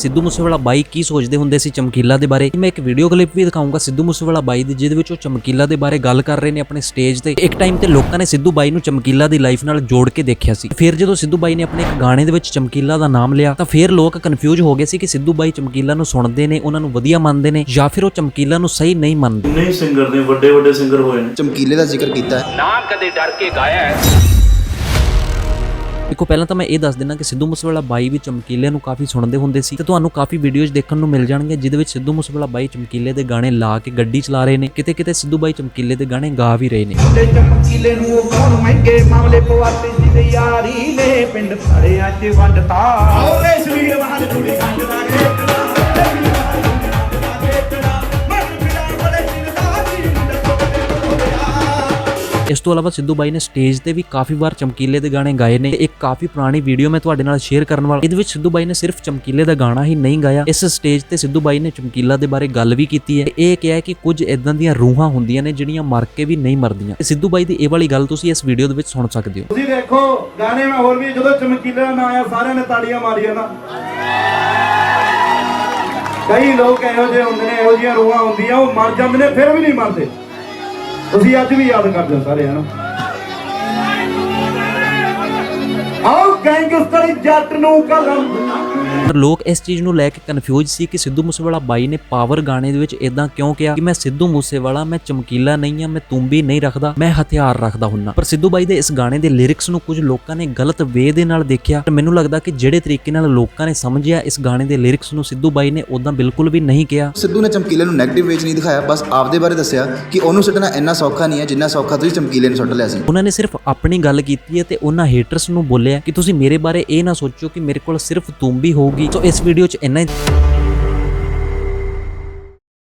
ਸਿੱਧੂ ਮੂਸੇਵਾਲਾ ਬਾਈ ਕੀ ਸੋਚਦੇ ਹੁੰਦੇ ਸੀ ਚਮਕੀਲਾ ਦੇ ਬਾਰੇ? ਮੈਂ ਇੱਕ ਵੀਡੀਓ ਕਲਿੱਪ ਵੀ ਦਿਖਾਊਂਗਾ ਸਿੱਧੂ ਮੂਸੇਵਾਲਾ ਬਾਈ ਦੀ ਜਿਹਦੇ ਵਿੱਚ ਉਹ ਚਮਕੀਲਾ ਦੇ ਬਾਰੇ ਗੱਲ ਕਰ ਰਹੇ ਨੇ ਆਪਣੇ ਸਟੇਜ ਤੇ। ਇੱਕ ਟਾਈਮ ਤੇ ਲੋਕਾਂ ਨੇ ਸਿੱਧੂ ਬਾਈ ਨੂੰ ਚਮਕੀਲਾ ਦੀ ਲਾਈਫ ਨਾਲ ਜੋੜ ਕੇ ਦੇਖਿਆ ਸੀ। ਫਿਰ ਜਦੋਂ ਸਿੱਧੂ ਬਾਈ ਨੇ ਆਪਣੇ ਇੱਕ ਗਾਣੇ ਦੇ ਵਿੱਚ ਚਮਕੀਲਾ ਦਾ ਨਾਮ ਲਿਆ ਤਾਂ ਫਿਰ ਲੋਕ ਕਨਫਿਊਜ਼ ਹੋ ਗਏ ਸੀ ਕਿ ਸਿੱਧੂ ਬਾਈ ਚਮਕੀਲਾ ਨੂੰ ਸੁਣਦੇ ਨੇ ਉਹਨਾਂ ਨੂੰ ਵਧੀਆ ਮੰਨਦੇ ਨੇ ਜਾਂ ਫਿਰ ਉਹ ਚਮਕੀਲਾ ਨੂੰ ਸਹੀ ਨਹੀਂ ਮੰਨਦੇ। ਕਿੰਨੇ ਹੀ ਸਿੰਗਰ ਨੇ ਵੱਡੇ ਵੱਡੇ ਸਿੰਗਰ ਹੋਏ ਨੇ। ਚਮਕੀਲੇ ਦਾ ਜ਼ਿਕਰ ਕੀਤਾ ਹੈ। ਨਾ ਕਦੇ ਡਰ ਕੇ ਗਾਇਆ ਹੈ। ਦੇਖੋ ਪਹਿਲਾਂ ਤਾਂ ਮੈਂ ਇਹ ਦੱਸ ਦਿੰਦਾ ਕਿ ਸਿੱਧੂ ਮੂਸੇਵਾਲਾ ਬਾਈ ਵੀ ਚਮਕੀਲੇ ਨੂੰ ਕਾਫੀ ਸੁਣਦੇ ਹੁੰਦੇ ਸੀ ਤੇ ਤੁਹਾਨੂੰ ਕਾਫੀ ਵੀਡੀਓਜ਼ ਦੇਖਣ ਨੂੰ ਮਿਲ ਜਾਣਗੀਆਂ ਜਿਹਦੇ ਵਿੱਚ ਸਿੱਧੂ ਮੂਸੇਵਾਲਾ ਬਾਈ ਚਮਕੀਲੇ ਦੇ ਗਾਣੇ ਲਾ ਕੇ ਗੱਡੀ ਚਲਾ ਰਹੇ ਨੇ ਕਿਤੇ ਕਿਤੇ ਸਿੱਧੂ ਬਾਈ ਚਮਕੀਲੇ ਦੇ ਗਾਣੇ ਗਾ ਵੀ ਰਹੇ ਨੇ। ਤੇ ਚਮਕੀਲੇ ਨੂੰ ਉਹ ਕੌਣ? ਮਹਿੰਗੇ ਮਾਮਲੇ ਪਵਾਤੇ ਜਿਹਦੇ ਯਾਰੀ ਨੇ ਪਿੰਡ ਫੜਿਆ ਚ ਵੰਡਤਾ। ਆਓ ਇਸ ਵੀਰ ਵਾਲ ਕੁੜੀ ਕੰਡ ਦਾ ਇਸ ਤੋਂ ਇਲਾਵਾ ਸਿੱਧੂ ਬਾਈ ਨੇ ਸਟੇਜ ਤੇ ਵੀ ਕਾਫੀ ਵਾਰ ਚਮਕੀਲੇ ਦੇ ਗਾਣੇ ਗਾਏ ਨੇ ਇੱਕ ਕਾਫੀ ਪੁਰਾਣੀ ਵੀਡੀਓ ਮੈਂ ਤੁਹਾਡੇ ਨਾਲ ਸ਼ੇਅਰ ਕਰਨ ਵਾਲਾ ਇਹਦੇ ਵਿੱਚ ਸਿੱਧੂ ਬਾਈ ਨੇ ਸਿਰਫ ਚਮਕੀਲੇ ਦਾ ਗਾਣਾ ਹੀ ਨਹੀਂ ਗਾਇਆ। ਇਸ ਸਟੇਜ ਤੇ ਸਿੱਧੂ ਬਾਈ ਨੇ ਚਮਕੀਲਾ ਦੇ ਬਾਰੇ ਗੱਲ ਵੀ ਕੀਤੀ ਹੈ। ਇਹ ਕਿਹਾ ਕਿ ਕੁਝ ਇਦਾਂ ਦੀਆਂ ਰੂਹਾਂ ਹੁੰਦੀਆਂ ਨੇ ਜਿਹੜੀਆਂ ਮਰ ਕੇ ਵੀ ਨਹੀਂ ਮਰਦੀਆਂ। ਤੇ ਸਿੱਧੂ ਬਾਈ ਦੀ ਇਹ ਵਾਲੀ ਗੱਲ ਤੁਸੀਂ ਇਸ ਵੀਡੀਓ ਦੇ ਵਿੱਚ ਸੁਣ ਸਕਦੇ ਹੋ। ਤੁਸੀਂ ਦੇਖੋ, ਗਾਣੇ ਮੈਂ ਹੋਰ ਵੀ ਜਦੋਂ ਚਮਕੀਲੇ ਦਾ ਨਾਂ ਆਇਆ, ਸਾਰਿਆਂ ਨੇ ਤਾੜੀਆਂ ਮਾਰੀਆਂ ਨਾ। ਕਈ ਲੋਕ ਇਹੋ ਜਿਹੇ ਹੁੰਦੇ ਨੇ, ਇਹੋ ਜਿਹੀਆਂ ਰੂਹਾਂ ਹੁੰਦੀਆਂ, ਉਹ ਮਰ ਜਾਂਦੇ ਨੇ, ਫਿਰ ਵੀ ਨਹੀਂ ਮਰਦੇ। ਤੁਸੀਂ ਅੱਜ ਵੀ ਯਾਦ ਕਰਦੇ ਹੋ ਸਾਰੇ ਹਨਾ? ਆਓ ਗੈਂਗਸਟਰ ਜੱਟ ਨੂੰ ਕਲਮ। ਪਰ ਲੋਕ ਇਸ ਚੀਜ਼ ਨੂੰ ਲੈ ਕੇ ਕਨਫਿਊਜ਼ ਸੀ ਕਿ ਸਿੱਧੂ ਮੂਸੇਵਾਲਾ ਬਾਈ ਨੇ ਪਾਵਰ ਗਾਣੇ ਦੇ ਵਿੱਚ ਇਦਾਂ ਕਿਉਂ ਕਿਹਾ ਕਿ ਮੈਂ ਸਿੱਧੂ ਮੂਸੇਵਾਲਾ ਮੈਂ ਚਮਕੀਲਾ ਨਹੀਂ ਆ ਮੈਂ ਤੁੰਬੀ ਨਹੀਂ ਰੱਖਦਾ ਮੈਂ ਹਥਿਆਰ ਰੱਖਦਾ ਹੁੰਨਾ। ਪਰ ਸਿੱਧੂ ਬਾਈ ਦੇ ਇਸ ਗਾਣੇ ਦੇ ਲਿਰਿਕਸ ਨੂੰ ਕੁਝ ਲੋਕਾਂ ਨੇ ਗਲਤ ਵੇ ਦੇ ਨਾਲ ਦੇਖਿਆ ਤੇ ਮੈਨੂੰ ਲੱਗਦਾ ਕਿ ਜਿਹੜੇ ਤਰੀਕੇ ਨਾਲ ਲੋਕਾਂ ਨੇ ਸਮਝਿਆ ਇਸ ਗਾਣੇ ਦੇ ਲਿਰਿਕਸ ਨੂੰ ਸਿੱਧੂ ਬਾਈ ਨੇ ਉਦਾਂ ਬਿਲਕੁਲ ਵੀ ਨਹੀਂ ਕਿਹਾ। ਸਿੱਧੂ ਨੇ ਚਮਕੀਲੇ ਨੂੰ 네ਗੇਟਿਵ ਵੇਚ ਨਹੀਂ ਦਿਖਾਇਆ ਬਸ ਆਪਦੇ ਬਾਰੇ ਦੱਸਿਆ ਕਿ ਉਹਨੂੰ ਸੁੱਟਣਾ ਇੰਨਾ ਸੌਖਾ ਨਹੀਂ ਹੈ ਜਿੰਨਾ ਸੌਖਾ ਤੁਸੀਂ ਚਮਕੀਲੇ ਨੂੰ ਸੁੱਟ ਲਿਆ ਸੀ। ਉਹਨਾਂ ਨੇ ਸਿਰਫ ਆਪਣੀ ਗੱਲ ਕੀਤੀ ਹੈ ਤੇ ਉਹਨਾਂ ਹੇਟਰਸ ਨੂੰ ਬੋਲਿਆ ਕਿ ਤੁਸੀਂ ਮੇਰੇ ਬਾਰੇ ਇਹ ਨਾ ਸੋਚੋ ਕਿ ਮੇਰੇ ਕੋਲ ਸਿਰਫ ਤੁੰਬੀ ਹੋਊਗੀ ਸੋ ਇਸ ਵੀਡੀਓ 'ਚ ਇੰਨਾ ਹੀ।